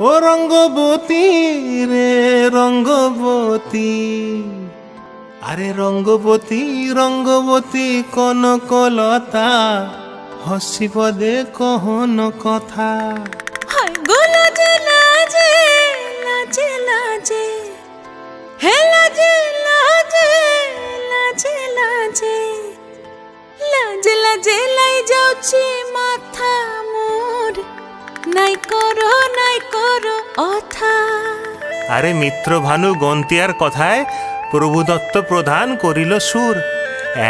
ও রঙ্গবতী রে রঙ্গবতী। আরে রঙ্গবতী রঙ্গবতী কনকলতা হসিব দে কহন কথা। লাজে লাই যাଉଛି মাথা নাই করো নাই করো অথা। আরে মিত্র ভানু গন্তিয়ার কথায় প্রভু দত্ত প্রধান করিল সুর।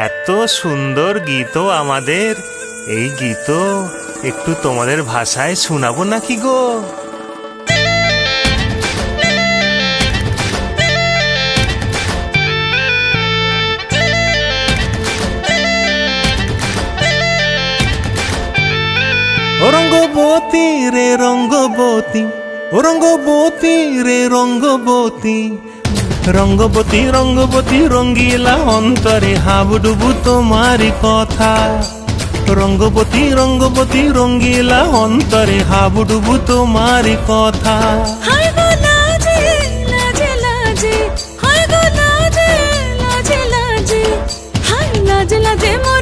এত সুন্দর গীত আমাদের। এই গীত একটু তোমাদের ভাষায় শোনাবো নাকি গো? রঙ্গবতী রে রঙ্গবতী রঙ্গবতী রে রঙ্গবতী। রঙ্গবতী রঙ্গবতী, রঙ্গিলা অন্তরে হাবুডুবু তোমারি কথা। রঙ্গবতী রঙ্গবতী, রঙ্গিলা অন্তরে হাবুডুবু তোমারি কথা। হায় গো লাজে লাজে হায় লাজে লাজে মোরে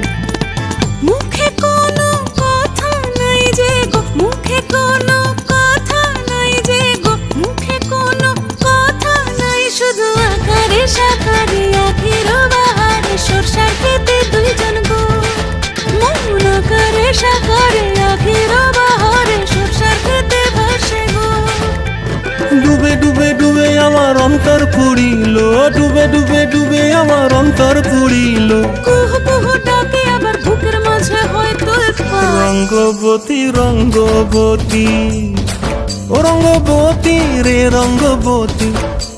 আকারে সাকারে আখির বাহারে সরষার খেতে ভাসে গো। ডুবে ডুবে ডুবে আমার অন্তর পুড়িল ডুবে ডুবে ডুবে আমার অন্তর পুড়িল। কুহু কুহু ডাকে আবার বুকের মাঝে হয়তো রঙ্গবতী রঙ্গবতী ও রঙ্গবতী রে রঙ্গবতী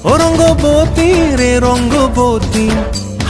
ও রঙ্গবতী রে রঙ্গবতী।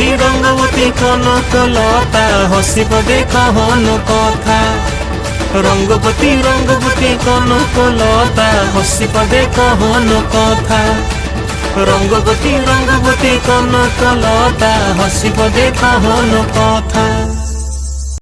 রঙ্গবতী রঙ্গবতী কনক লতা, হসিব দেখহন কথা। রঙ্গবতী রঙ্গবতী কনকলতা হসিব দেখহন কথা। রঙ্গবতী রঙ্গবতী কনকলতা হসিব দেখহন কথা।